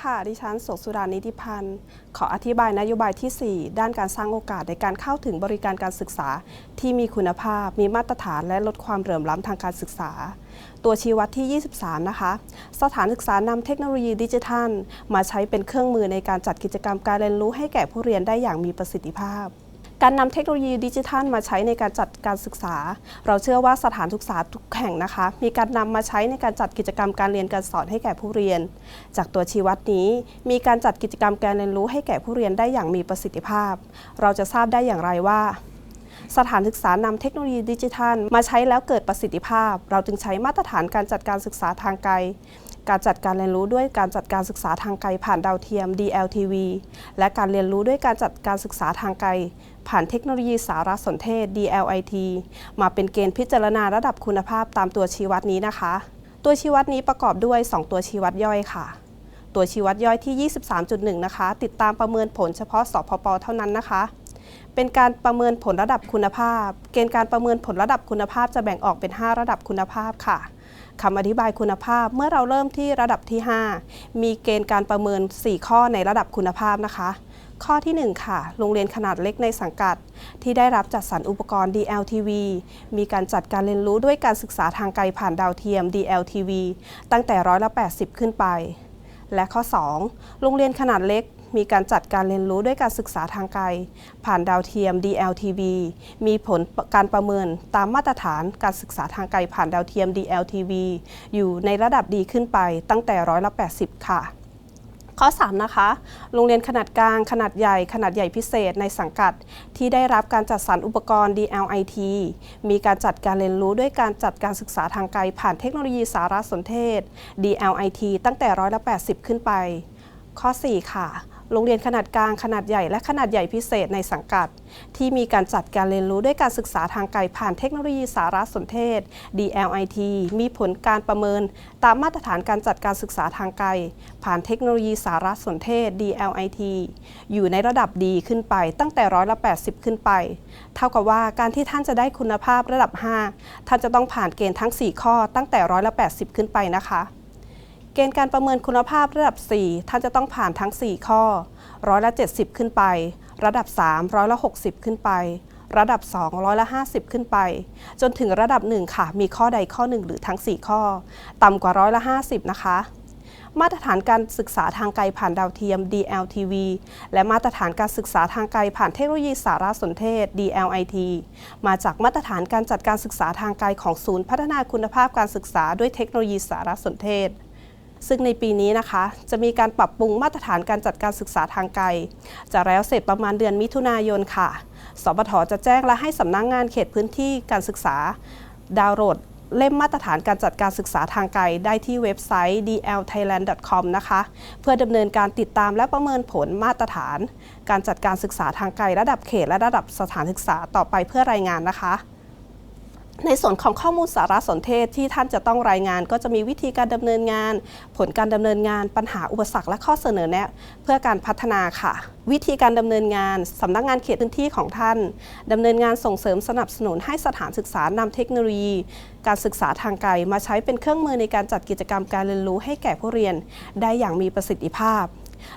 ค่ะ ดิฉันโสสุรานิติพันธ์ ขออธิบายนโยบายที่ 4 ด้านการสร้างโอกาสในการเข้าถึงบริการการศึกษา ที่มีคุณภาพ มีมาตรฐานและลดความเหลื่อมล้ำทางการศึกษา ตัวชี้วัดที่ 23 นะคะ สถานศึกษานำเทคโนโลยีดิจิทัล มาใช้เป็นเครื่องมือในการจัดกิจกรรมการเรียนรู้ให้แก่ผู้เรียนได้อย่างมีประสิทธิภาพ การนำเทคโนโลยีดิจิทัลมาใช้ในการจัดการศึกษา เราเชื่อว่าสถานศึกษาทุกแห่งนะคะ มีการนำมาใช้ในการจัดกิจกรรมการเรียนการสอนให้แก่ผู้เรียน จากตัวชี้วัดนี้ มีการจัดกิจกรรมการเรียนรู้ให้แก่ผู้เรียนได้อย่างมีประสิทธิภาพ เราจะทราบได้อย่างไรว่าสถานศึกษานำเทคโนโลยีดิจิทัล มาใช้แล้วเกิดประสิทธิภาพ เราจึงใช้มาตรฐานการจัดการศึกษาทางไกล การจัดการเรียนรู้ด้วยการจัดการศึกษาทางไกลผ่านดาวเทียม DLTV และการเรียนรู้ด้วยการจัดการศึกษาทางไกล ผ่านเทคโนโลยีสารสนเทศ DLIT มาเป็นเกณฑ์พิจารณาระดับคุณภาพตามตัวชี้วัดนี้นะคะ ตัวชี้วัดนี้ประกอบด้วย 2 ตัวชี้วัดย่อยค่ะ ตัวชี้วัดย่อยที่ 23.1 นะคะ ติดตามประเมินผลเฉพาะสพปเท่านั้นนะคะ เป็นการประเมินผลระดับคุณภาพ เกณฑ์การประเมินผลระดับคุณภาพจะแบ่งออกเป็น 5 ระดับคุณภาพค่ะคำอธิบายคุณภาพเมื่อเราเริ่มที่ระดับที่ 5 มีเกณฑ์การประเมิน 4 ข้อในระดับคุณภาพนะคะ ข้อที่ 1 ค่ะ โรงเรียนขนาดเล็กในสังกัด ที่ได้รับจัดสรรอุปกรณ์ DLTV มีการจัดการเรียนรู้ด้วยการศึกษาทางไกลผ่านดาวเทียม DLTV ตั้งแต่ร้อยละ 80 ขึ้นไป และข้อ 2 โรงเรียนขนาดเล็ก มีการจัดการเรียนรู้ด้วยการศึกษาทางไกล ผ่านดาวเทียม DLTV มีผลการประเมินตามมาตรฐานการศึกษาทางไกลผ่านดาวเทียม DLTV อยู่ในระดับดีขึ้นไปตั้งแต่ร้อยละ 80 ค่ะ ข้อ 3 นะคะ โรงเรียนขนาดกลาง ขนาดใหญ่ ขนาดใหญ่พิเศษในสังกัด ที่ได้รับการจัดสรรอุปกรณ์ DLIT มีการจัดการเรียนรู้ด้วยการจัดการศึกษาทางไกลผ่านเทคโนโลยีสารสนเทศ DLIT ตั้งแต่ร้อยละ80 ขึ้นไป ข้อ 4 ค่ะ โรงเรียนขนาดกลางขนาดใหญ่และขนาดใหญ่พิเศษในสังกัด ที่มีการจัดการเรียนรู้ด้วยการศึกษาทางไกลผ่านเทคโนโลยีสารสนเทศ DLIT มีผลการประเมิน ตามมาตรฐานการจัดการศึกษาทางไกล ผ่านเทคโนโลยีสารสนเทศ DLIT อยู่ในระดับดีขึ้นไปตั้งแต่ร้อยละ 80 ขึ้นไป เท่ากับว่าการที่ท่านจะได้คุณภาพระดับ 5 ท่านจะต้องผ่านเกณฑ์ทั้ง 4 ข้อตั้งแต่ร้อยละ 80 ขึ้นไปนะคะ เกณฑ์การประเมินคุณภาพระดับ 4 ท่านจะต้องผ่านทั้ง 4 ข้อ ร้อยละ 70 ขึ้นไป ระดับ 3 ร้อยละ 60 ขึ้นไป ระดับ 2 ร้อยละ 50 ขึ้นไป จนถึงระดับ 1 ค่ะ มีข้อใดข้อ 1 หรือทั้ง 4 ข้อ ต่ำกว่าร้อยละ 50 นะคะมาตรฐานการศึกษาทางไกลผ่านดาวเทียม DLTV และมาตรฐานการศึกษาทางไกลผ่านเทคโนโลยีสารสนเทศ DLIT มาจากมาตรฐานการจัดการศึกษาทางไกลของศูนย์พัฒนาคุณภาพการศึกษาด้วยเทคโนโลยีสารสนเทศ ซึ่งในปีนี้นะคะ จะมีการปรับปรุงมาตรฐานการจัดการศึกษาทางไกล จะแล้วเสร็จประมาณเดือนมิถุนายนค่ะสปทจะแจ้งและให้สำนักงงานเขตพื้นที่การศึกษา ดาวน์โหลดเล่มมาตรฐานการจัดการศึกษาทางไกล ได้ที่เว็บไซต์ dlthailand.com นะคะ เพื่อดำเนินการติดตามและประเมินผลมาตรฐาน การจัดการศึกษาทางไกลระดับเขตและระดับสถานศึกษาต่อไปเพื่อรายงานนะคะ ในส่วนของข้อมูลสารสนเทศที่ท่านจะต้องรายงาน ก็จะมีวิธีการดำเนินงาน ผลการดำเนินงานปัญหาอุปสรรคและข้อเสนอแนะเพื่อการพัฒนาค่ะ วิธีการดำเนินงานสำนักงานเขตพื้นที่ของท่านดำเนินงานส่งเสริมสนับสนุนให้สถานศึกษานำเทคโนโลยี การศึกษาทางไกลมาใช้เป็นเครื่องมือในการจัดกิจกรรมการเรียนรู้ให้แก่ผู้เรียน ได้อย่างมีประสิทธิภาพ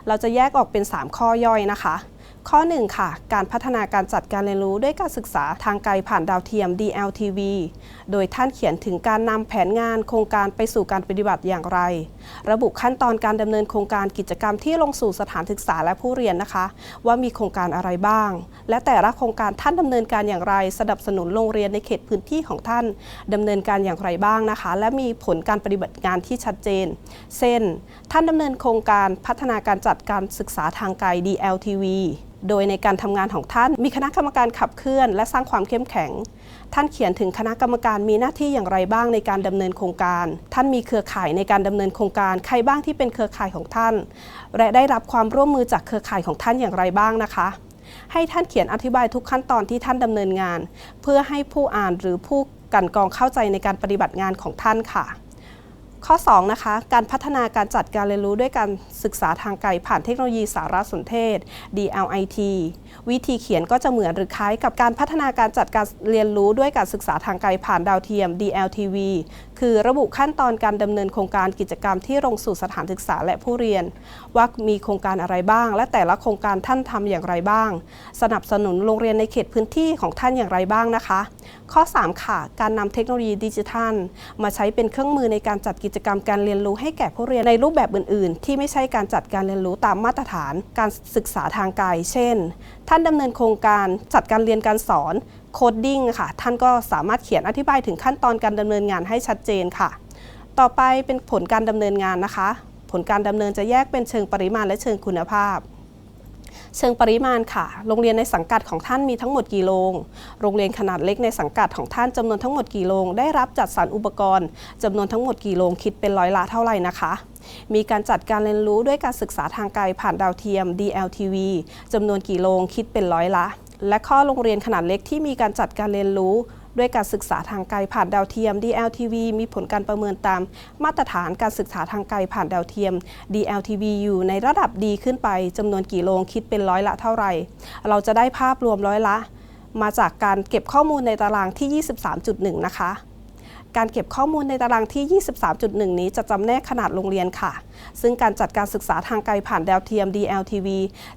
เราจะแยกออกเป็น 3 ข้อย่อยนะคะ ข้อ 1 ค่ะ การพัฒนาการจัดการเรียนรู้ด้วยการศึกษาทางไกลผ่านดาวเทียม DLTV โดยท่านเขียนถึงการนำแผนงานโครงการไปสู่การปฏิบัติอย่างไร ระบุขั้นตอนการดำเนินโครงการกิจกรรมที่ลงสู่สถานศึกษาและผู้เรียนนะคะ ว่ามีโครงการอะไรบ้าง และแต่ละโครงการท่านดำเนินการอย่างไร สนับสนุนโรงเรียนในเขตพื้นที่ของท่านดำเนินการอย่างไรบ้างนะคะ และมีผลการปฏิบัติงานที่ชัดเจน เช่น ท่านดำเนินโครงการพัฒนาการจัดการศึกษาทางไกล DLTV โดยในการทำงานของท่าน มีคณะกรรมการขับเคลื่อน และสร้างความเข้มแข็ง ท่านเขียนถึงคณะกรรมการมีหน้าที่อย่างไรบ้างในการดำเนินโครงการ ท่านมีเครือข่ายในการดำเนินโครงการ ใครบ้างที่เป็นเครือข่ายของท่าน และได้รับความร่วมมือจากเครือข่ายของท่านอย่างไรบ้างนะคะให้ท่านเขียนอธิบายทุกขั้นตอนที่ท่านดำเนินงาน เพื่อให้ผู้อ่านหรือผู้กันกองเข้าใจในการปฏิบัติงานของท่านค่ะ ข้อ 2 นะคะ การพัฒนาการจัดการเรียนรู้ด้วยการศึกษาทางไกลผ่านเทคโนโลยีสารสนเทศ DLIT วิธีเขียนก็จะเหมือนหรือคล้ายกับการพัฒนาการจัดการเรียนรู้ด้วยการศึกษาทางไกลผ่านดาวเทียม DLTV คือระบุขั้นตอนการดำเนินโครงการกิจกรรมที่ลงสู่สถานศึกษาและผู้เรียน ว่ามีโครงการอะไรบ้าง และแต่ละโครงการท่านทำอย่างไรบ้าง สนับสนุนโรงเรียนในเขตพื้นที่ของท่านอย่างไรบ้างนะคะ ข้อ 3 ค่ะ การนำเทคโนโลยีดิจิทัล มาใช้เป็นเครื่องมือในการจัดกิจกรรมการเรียนรู้ให้แก่ผู้เรียนในรูปแบบอื่น ๆ ที่ไม่ใช่การจัดการเรียนรู้ตามมาตรฐาน การศึกษาทางไกลเช่น ท่านดำเนินโครงการจัดการเรียนการสอน โคดดิ้งค่ะท่านก็สามารถเขียนอธิบายถึงขั้นตอนการดำเนินงานให้ชัดเจนค่ะ ต่อไปเป็นผลการดำเนินงานนะคะ ผลการดำเนินจะแยกเป็นเชิงปริมาณและเชิงคุณภาพ เชิงปริมาณค่ะ โรงเรียนในสังกัดของท่านมีทั้งหมดกี่โรงโรงเรียนขนาดเล็กในสังกัดของท่านจำนวนทั้งหมดกี่โรงได้รับจัดสรรอุปกรณ์จำนวนทั้งหมดกี่โรงคิดเป็นร้อยละเท่าไหร่นะคะมีการจัดการเรียนรู้ด้วยการศึกษาทางไกลผ่านดาวเทียม DLTV จำนวนกี่โรงคิดเป็นร้อยละ และข้อโรงเรียนขนาดเล็กที่มีการจัดการเรียนรู้ ด้วยการศึกษาทางไกลผ่านดาวเทียม DLTV มีผลการประเมินตาม มาตรฐานการศึกษาทางไกลผ่านดาวเทียม DLTV อยู่ในระดับดีขึ้นไปจำนวนกี่โรงคิดเป็นร้อยละเท่าไหร่ เราจะได้ภาพรวมร้อยละ มาจากการเก็บข้อมูลในตารางที่ 23.1 นะคะ การเก็บข้อมูลในตารางที่ 23.1 นี้จะจำแนกขนาดโรงเรียนค่ะ ซึ่งการจัดการศึกษาทางไกลผ่านดาวเทียม DLTV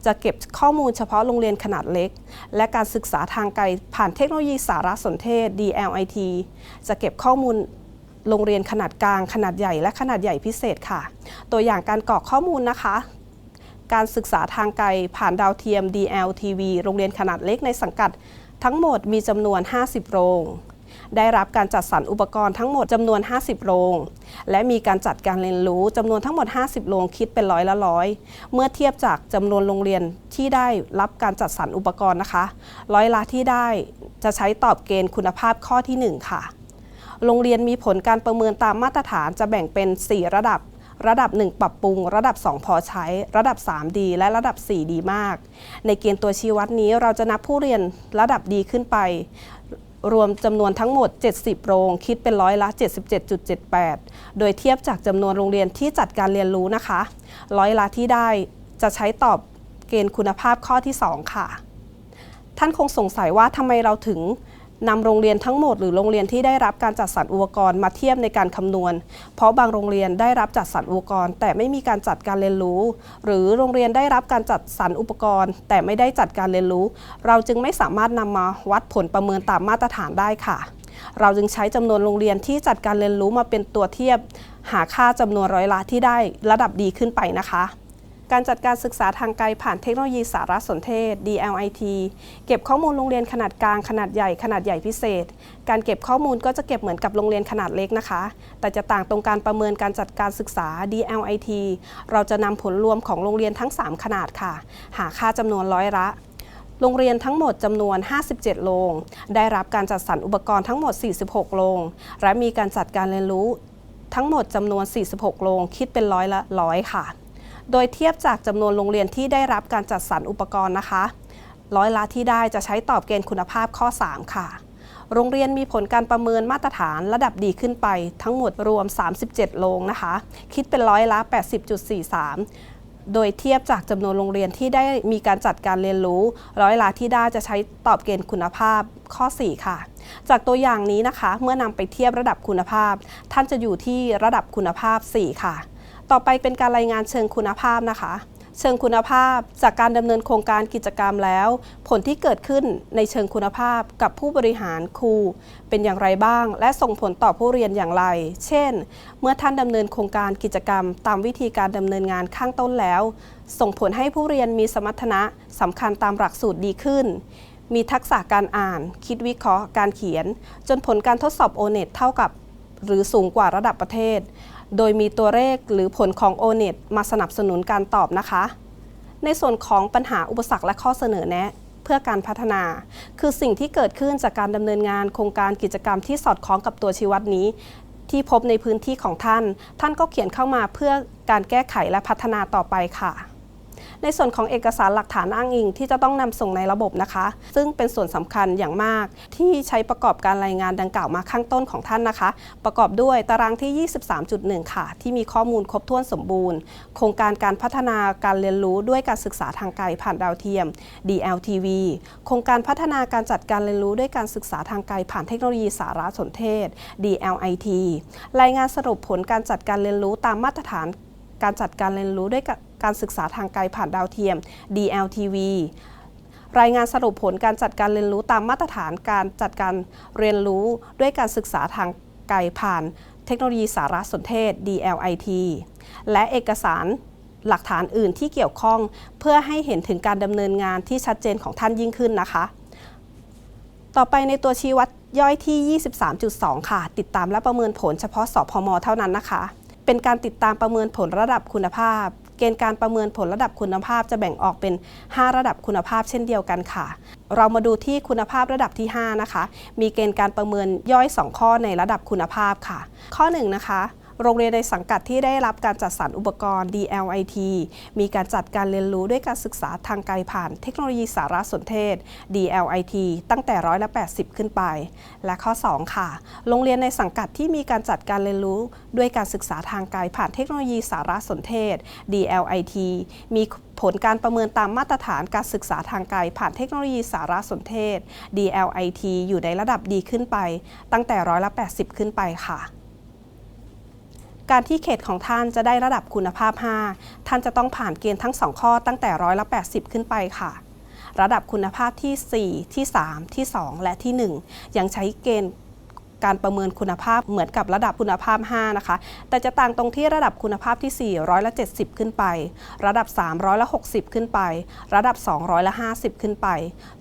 จะเก็บข้อมูลเฉพาะโรงเรียนขนาดเล็ก และการศึกษาทางไกลผ่านเทคโนโลยีสารสนเทศ DLIT จะเก็บข้อมูลโรงเรียนขนาดกลาง ขนาดใหญ่ และขนาดใหญ่พิเศษค่ะ ตัวอย่างการกรอกข้อมูลนะคะ การศึกษาทางไกลผ่านดาวเทียม DLTV โรงเรียนขนาดเล็กในสังกัด ทั้งหมดมีจำนวน 50 โรง ได้รับการจัดสรรอุปกรณ์ทั้งหมดจำนวน 50 โรง และมีการจัดการเรียนรู้จำนวนทั้งหมด 50 โรงคิดเป็นร้อยละร้อย เมื่อเทียบจากจำนวนโรงเรียนที่ได้รับการจัดสรรอุปกรณ์นะคะ ร้อยละที่ได้จะใช้ตอบเกณฑ์คุณภาพข้อที่ 1 ค่ะ โรงเรียนมีผลการประเมินตามมาตรฐานจะแบ่งเป็น 4 ระดับระดับ 1 ปรับปรุง ระดับ 2 พอใช้ ระดับ 3 ดี และระดับ 4 ดีมาก ในเกณฑ์ตัวชี้วัดนี้เราจะนับผู้เรียนระดับดีขึ้นไป รวมจำนวนทั้งหมด 70 โรง คิดเป็นร้อยละ 77.78 โดยเทียบจากจำนวนโรงเรียนที่จัดการเรียนรู้นะคะ ร้อยละที่ได้จะใช้ตอบเกณฑ์คุณภาพข้อที่ 2 ค่ะ ท่านคงสงสัยว่าทำไมเราถึง นำโรงเรียนทั้งหมดหรือโรงเรียนที่ได้รับการจัดสรรอุปกรณ์มาเทียบในการคำนวณ เพราะบางโรงเรียนได้รับจัดสรรอุปกรณ์ แต่ไม่มีการจัดการเรียนรู้ หรือโรงเรียนได้รับการจัดสรรอุปกรณ์ แต่ไม่ได้จัดการเรียนรู้ เราจึงไม่สามารถนำมาวัดผลประเมินตามมาตรฐานได้ค่ะ เราจึงใช้จำนวนโรงเรียนที่จัดการเรียนรู้มาเป็นตัวเทียบ หาค่าจำนวนร้อยละที่ได้ระดับดีขึ้นไปนะคะ การจัดการศึกษาทางไกลผ่านเทคโนโลยีสารสนเทศ DLIT เก็บข้อมูลโรงเรียนขนาดกลางขนาดใหญ่ขนาดใหญ่พิเศษ การเก็บข้อมูลก็จะเก็บเหมือนกับโรงเรียนขนาดเล็กนะคะ แต่จะต่างตรงการประเมินการจัดการศึกษา DLIT เราจะนำผลรวมของโรงเรียนทั้ง 3 ขนาดค่ะ หาค่าจำนวนร้อยละโรงเรียนทั้งหมดจำนวน 57 โรง ได้รับการจัดสรรอุปกรณ์ทั้งหมด 46 โรง และมีการจัดการเรียนรู้ทั้งหมดจำนวน 46 โรง คิดเป็นร้อยละร้อยค่ะ โดยเทียบจากจำนวนโรงเรียนที่ได้รับการจัดสรรอุปกรณ์นะคะ ร้อยละที่ได้จะใช้ตอบเกณฑ์คุณภาพข้อ 3 ค่ะ โรงเรียนมีผลการประเมินมาตรฐานระดับดีขึ้นไป ทั้งหมดรวม 37 โรงนะคะ คิดเป็นร้อยละ 80.43โดยเทียบจากจำนวนโรงเรียนที่ได้มีการจัดการเรียนรู้ ร้อยละที่ได้จะใช้ตอบเกณฑ์คุณภาพข้อ 4 ค่ะ จากตัวอย่างนี้นะคะ เมื่อนำไปเทียบระดับคุณภาพ ท่านจะอยู่ที่ระดับคุณภาพ 4 ค่ะ ต่อไปเป็นการรายงานเชิงคุณภาพนะคะ เชิงคุณภาพจากการดำเนินโครงการกิจกรรมแล้ว ผลที่เกิดขึ้นในเชิงคุณภาพกับผู้บริหารครู เป็นอย่างไรบ้าง และส่งผลต่อผู้เรียนอย่างไร เช่น เมื่อท่านดำเนินโครงการกิจกรรม ตามวิธีการดำเนินงานข้างต้นแล้ว ส่งผลให้ผู้เรียนมีสมรรถนะสำคัญตามหลักสูตรดีขึ้นมีทักษะการอ่าน คิดวิเคราะห์ การเขียน จนผลการทดสอบ o n e t เท่ากับ หรือสูงกว่าระดับประเทศ โดยมีตัวเลขหรือผลของ o n e t มาสนับสนุนการตอบนะคะ ในส่วนของปัญหาอุปสรรคและข้อเสนอแนะ เพื่อการพัฒนา คือสิ่งที่เกิดขึ้นจากการดำเนินงานโครงการกิจกรรมที่สอดคล้องกับตัวชีวัดนี้ ที่พบในพื้นที่ของท่าน ท่านก็เขียนเข้ามาเพื่อการแก้ไขและพัฒนาต่อไปค่ะ ในส่วนของเอกสารหลักฐานอ้างอิงที่จะต้องนำส่งในระบบนะคะ ซึ่งเป็นส่วนสำคัญอย่างมาก ที่ใช้ประกอบการรายงานดังกล่าวมาข้างต้นของท่านนะคะ ประกอบด้วยตารางที่ 23.1 ค่ะ ที่มีข้อมูลครบถ้วนสมบูรณ์ โครงการการพัฒนาการเรียนรู้ด้วยการศึกษาทางไกลผ่านดาวเทียม DLTV โครงการพัฒนาการจัดการเรียนรู้ด้วยการศึกษาทางไกลผ่านเทคโนโลยีสารสนเทศ DLIT รายงานสรุปผลการจัดการเรียนรู้ตามมาตรฐานการจัดการเรียนรู้ด้วย การศึกษาทางไกลผ่านดาวเทียม DLTV รายงานสรุปผลการจัดการเรียนรู้ตามมาตรฐานการจัดการเรียนรู้ด้วยการศึกษาทางไกลผ่านเทคโนโลยีสารสนเทศ DLIT และเอกสารหลักฐานอื่นที่เกี่ยวข้อง เพื่อให้เห็นถึงการดำเนินงานที่ชัดเจนของท่านยิ่งขึ้นนะคะ ต่อไปในตัวชี้วัดย่อยที่ 23.2 ค่ะ ติดตามและประเมินผลเฉพาะสพม เท่านั้นนะคะ เป็นการติดตามประเมินผลระดับคุณภาพ เกณฑ์การประเมินผลระดับคุณภาพจะแบ่งออกเป็น 5 ระดับคุณภาพเช่นเดียวกันค่ะ เรามาดูที่คุณภาพระดับที่ 5 นะคะ มีเกณฑ์การประเมินย่อย 2 ข้อในระดับคุณภาพค่ะ ข้อ 1 นะคะ โรงเรียนในสังกัดที่ได้รับการจัดสรรอุปกรณ์ DLIT มีการจัดการเรียนรู้ด้วยการศึกษาทางไกลผ่านเทคโนโลยีสารสนเทศ DLIT ตั้งแต่ร้อยละ 80 ขึ้นไป และข้อ 2 ค่ะ โรงเรียนในสังกัดที่มีการจัดการเรียนรู้ด้วยการศึกษาทางไกลผ่านเทคโนโลยีสารสนเทศ DLIT มีผลการประเมินตามมาตรฐานการศึกษาทางไกลผ่านเทคโนโลยีสารสนเทศ DLIT อยู่ในระดับดีขึ้นไป ตั้งแต่ร้อยละ 80 ขึ้นไปค่ะ การที่เขตของท่านจะได้ระดับคุณภาพ 5 ท่านจะต้องผ่านเกณฑ์ทั้ง 2 ข้อตั้งแต่ร้อยละ 80 ขึ้นไปค่ะระดับคุณภาพที่ 4 ที่ 3 ที่ 2 และที่ 1 ยังใช้เกณฑ์การประเมินคุณภาพเหมือนกับระดับคุณภาพ 5 นะคะ แต่จะต่างตรงที่ระดับคุณภาพที่ 4 ร้อยละ 70 ขึ้นไป ระดับ 3 ร้อยละ 60 ขึ้นไป ระดับ 2 ร้อยละ 50 ขึ้นไป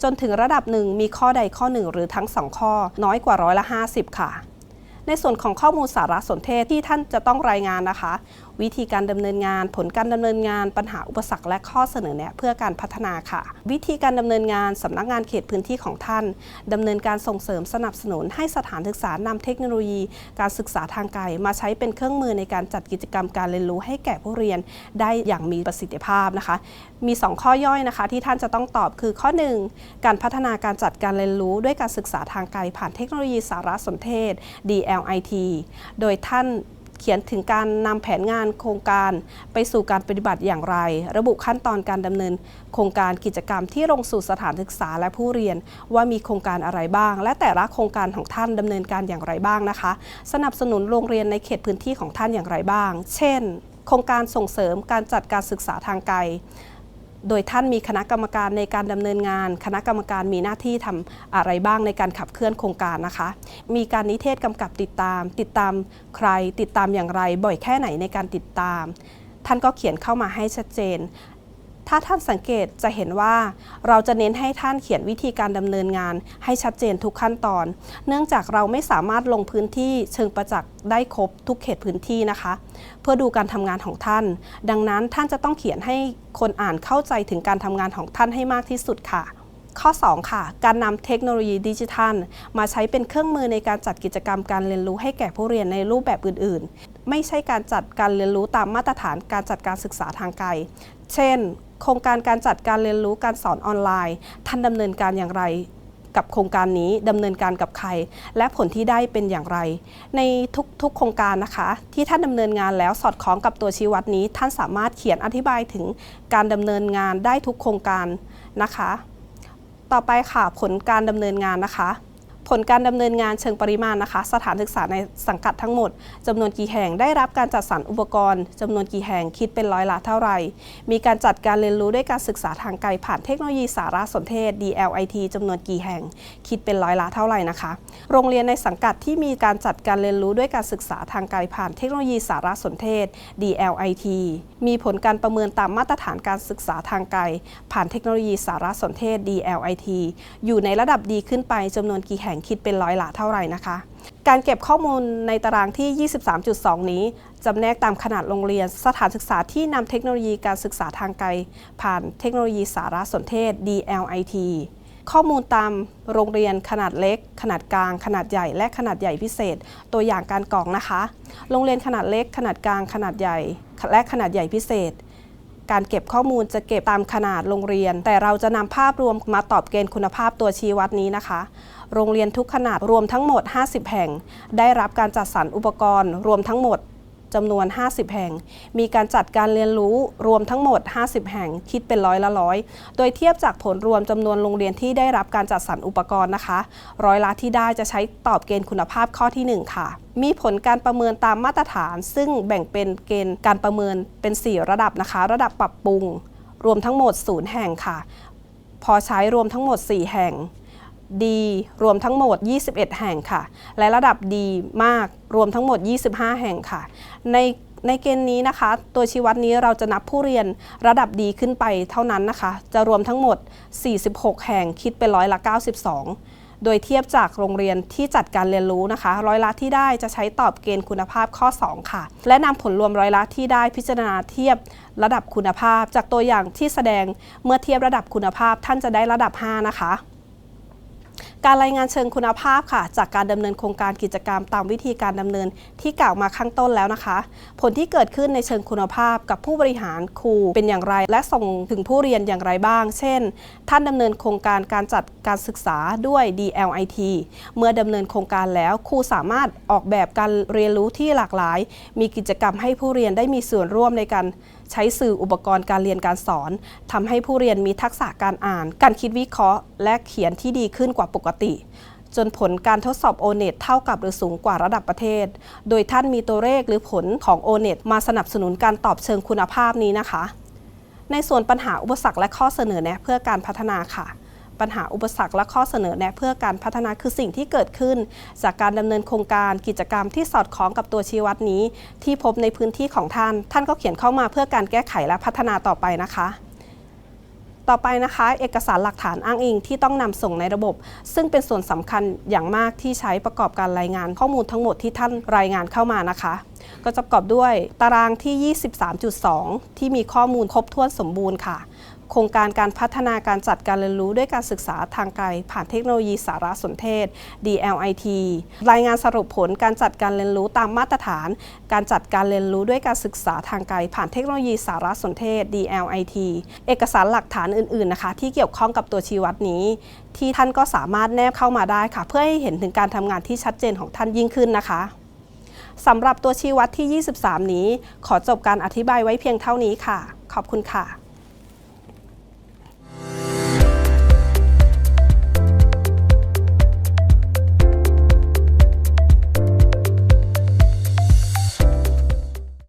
จนถึงระดับ 1 มีข้อใดข้อ 1 หรือทั้ง 2 ข้อ น้อยกว่าร้อยละ 50 ค่ะ ในส่วนของข้อมูลสารสนเทศที่ท่านจะต้องรายงานนะคะ วิธีการดำเนินงาน ผลการดำเนินงาน ปัญหาอุปสรรคและข้อเสนอแนะเพื่อการพัฒนาค่ะ วิธีการดำเนินงานสำนักงานเขตพื้นที่ของท่านดำเนินการส่งเสริมสนับสนุนให้สถานศึกษานำเทคโนโลยี การศึกษาทางไกลมาใช้เป็นเครื่องมือในการจัดกิจกรรมการเรียนรู้ให้แก่ผู้เรียนได้อย่างมีประสิทธิภาพนะคะ มี 2 ข้อย่อยนะคะ ที่ท่านจะต้องตอบคือข้อ 1 การพัฒนาการจัดการเรียนรู้ด้วยการศึกษาทางไกลผ่านเทคโนโลยีสารสนเทศ DLIT โดยท่าน เขียนถึงการนำแผนงานโครงการไปสู่การปฏิบัติอย่างไร ระบุขั้นตอนการดำเนิน โครงการกิจกรรมที่ลงสู่สถานศึกษาและผู้เรียน ว่ามีโครงการอะไรบ้าง และแต่ละโครงการของท่านดำเนินการอย่างไรบ้างนะคะ สนับสนุนโรงเรียนในเขตพื้นที่ของท่านอย่างไรบ้าง เช่น โครงการส่งเสริมการจัดการศึกษาทางไกล โดยท่านมีคณะกรรมการในการดำเนินงาน คณะกรรมการมีหน้าที่ทำอะไรบ้างในการขับเคลื่อนโครงการนะคะ มีการนิเทศกำกับติดตาม ติดตามใคร ติดตามอย่างไร บ่อยแค่ไหนในการติดตาม ท่านก็เขียนเข้ามาให้ชัดเจน ถ้าท่านสังเกตจะเห็นว่า เราจะเน้นให้ท่านเขียนวิธีการดำเนินงาน ให้ชัดเจนทุกขั้นตอน เนื่องจากเราไม่สามารถลงพื้นที่เชิงประจักษ์ได้ครบทุกเขตพื้นที่นะคะ เพื่อดูการทำงานของท่าน ดังนั้นท่านจะต้องเขียนให้คนอ่านเข้าใจถึงการทำงานของท่านให้มากที่สุดค่ะข้อ 2 ค่ะ การนำเทคโนโลยีดิจิทัล มาใช้เป็นเครื่องมือในการจัดกิจกรรมการเรียนรู้ให้แก่ผู้เรียนในรูปแบบอื่น ๆ ไม่ใช่การจัดการเรียนรู้ตามมาตรฐานการจัดการศึกษาทางไกล เช่น โครงการการจัดการเรียนรู้การสอนออนไลน์ ท่านดำเนินการอย่างไรกับโครงการนี้ดำเนินการกับใคร และผลที่ได้เป็นอย่างไร ในทุกๆโครงการนะคะ ที่ท่านดำเนินงานแล้วสอดคล้องกับตัวชี้วัดนี้ ท่านสามารถเขียนอธิบายถึงการดำเนินงานได้ทุกโครงการนะคะ ต่อไปค่ะผลการดำเนินงานนะคะ ผลการดำเนินงานเชิงปริมาณนะคะ สถานศึกษาในสังกัดทั้งหมดจำนวนกี่แห่งได้รับการจัดสรรอุปกรณ์จำนวนกี่แห่งคิดเป็นร้อยละเท่าไหร่ มีการจัดการเรียนรู้ด้วยการศึกษาทางไกลผ่านเทคโนโลยีสารสนเทศ DLIT จำนวนกี่แห่ง คิดเป็นร้อยละเท่าไหร่นะคะ โรงเรียนในสังกัดที่มีการจัดการเรียนรู้ด้วยการศึกษาทางไกลผ่านเทคโนโลยีสารสนเทศ DLIT มีผลการประเมินตามมาตรฐานการศึกษาทางไกล ผ่านเทคโนโลยีสารสนเทศ DLIT อยู่ในระดับดีขึ้นไปจำนวนกี่แห่งคิดเป็นร้อยละเท่าไหร่นะคะ การเก็บข้อมูลในตารางที่ 23.2 นี้จำแนกตามขนาดโรงเรียนสถานศึกษาที่นำเทคโนโลยีการศึกษาทางไกล ผ่านเทคโนโลยีสารสนเทศ DLIT ข้อมูลตามโรงเรียนขนาดเล็ก ขนาดกลาง ขนาดใหญ่ และขนาดใหญ่พิเศษ ตัวอย่างการกรองนะคะ โรงเรียนขนาดเล็ก ขนาดกลาง ขนาดใหญ่ และขนาดใหญ่พิเศษ การเก็บข้อมูลจะเก็บตามขนาดโรงเรียน แต่เราจะนำภาพรวมมาตอบเกณฑ์คุณภาพตัวชี้วัดนี้นะคะ โรงเรียนทุกขนาดรวมทั้งหมด 50 แห่ง ได้รับการจัดสรรอุปกรณ์ รวมทั้งหมด จำนวน 50 แห่ง มีการจัดการเรียนรู้รวมทั้งหมด 50 แห่งคิดเป็นร้อยละร้อย โดยเทียบจากผลรวมจำนวนโรงเรียนที่ได้รับการจัดสรรอุปกรณ์นะคะ ร้อยละที่ได้จะใช้ตอบเกณฑ์คุณภาพข้อที่ 1 ค่ะ มีผลการประเมินตามมาตรฐาน ซึ่งแบ่งเป็นเกณฑ์การประเมินเป็น 4 ระดับนะคะ ระดับปรับปรุง รวมทั้งหมด 0 แห่งค่ะ พอใช้รวมทั้งหมด 4 แห่ง ดีรวมทั้งหมด 21 แห่งค่ะ และระดับดีมากรวมทั้งหมด 25 แห่งค่ะ ในในเกณฑ์นี้นะคะ ตัวชี้วัดนี้เราจะนับผู้เรียนระดับดีขึ้นไปเท่านั้นนะคะ จะรวมทั้งหมด 46 แห่งคิดเป็นร้อยละ 92 โดยเทียบจากโรงเรียนที่จัดการเรียนรู้นะคะ ร้อยละที่ได้จะใช้ตอบเกณฑ์คุณภาพข้อ 2 ค่ะ และนำผลรวมร้อยละที่ได้พิจารณาเทียบระดับคุณภาพ จากตัวอย่างที่แสดงเมื่อเทียบระดับคุณภาพท่านจะได้ระดับ 5 นะคะ การรายงานเชิงคุณภาพค่ะ จากการดำเนินโครงการกิจกรรมตามวิธีการดำเนินที่กล่าวมาข้างต้นแล้วนะคะ ผลที่เกิดขึ้นในเชิงคุณภาพกับผู้บริหารครูเป็นอย่างไร และส่งถึงผู้เรียนอย่างไรบ้าง เช่น ท่านดำเนินโครงการการจัดการศึกษาด้วย DLIT เมื่อดำเนินโครงการแล้วครูสามารถออกแบบการเรียนรู้ที่หลากหลาย มีกิจกรรมให้ผู้เรียนได้มีส่วนร่วมในการ ใช้สื่ออุปกรณ์การเรียนการสอนทำให้ผู้เรียนมีทักษะการอ่าน การคิดวิเคราะห์ และเขียนที่ดีขึ้นกว่าปกติ จนผลการทดสอบโอเน็ตเท่ากับหรือสูงกว่าระดับประเทศ โดยท่านมีตัวเลขหรือผลของโอเน็ตมาสนับสนุนการตอบเชิงคุณภาพนี้นะคะ ในส่วนปัญหาอุปสรรคและข้อเสนอแนะเพื่อการพัฒนาค่ะ ปัญหาอุปสรรคและข้อเสนอแนะเพื่อการพัฒนาคือสิ่งที่เกิดขึ้น จากการดำเนินโครงการกิจกรรมที่สอดคล้องกับตัวชี้วัดนี้ ที่พบในพื้นที่ของท่าน ท่านก็เขียนเข้ามาเพื่อการแก้ไขและพัฒนาต่อไปนะคะต่อไปนะคะเอกสารหลักฐานอ้างอิงที่ต้องนำส่งในระบบ ซึ่งเป็นส่วนสำคัญอย่างมากที่ใช้ประกอบการรายงานข้อมูลทั้งหมดที่ท่านรายงานเข้ามานะคะ ก็จะประกอบด้วยตารางที่ 23.2 ที่มีข้อมูลครบถ้วนสมบูรณ์ค่ะ โครงการการพัฒนาการจัดการเรียนรู้ด้วยการศึกษาทางไกล ผ่านเทคโนโลยีสารสนเทศ DLIT รายงานสรุปผลการจัดการเรียนรู้ตามมาตรฐาน การจัดการเรียนรู้ด้วยการศึกษาทางไกล ผ่านเทคโนโลยีสารสนเทศ DLIT เอกสารหลักฐานอื่นๆนะคะที่เกี่ยวข้องกับตัวชี้วัดนี้ ที่ท่านก็สามารถแนบเข้ามาได้ค่ะ เพื่อให้เห็นถึงการทำงานที่ชัดเจนของท่านยิ่งขึ้นนะคะสำหรับตัวชี้วัดที่ 23 นี้ ขอจบการอธิบายไว้เพียงเท่านี้ค่ะ ขอบคุณค่ะ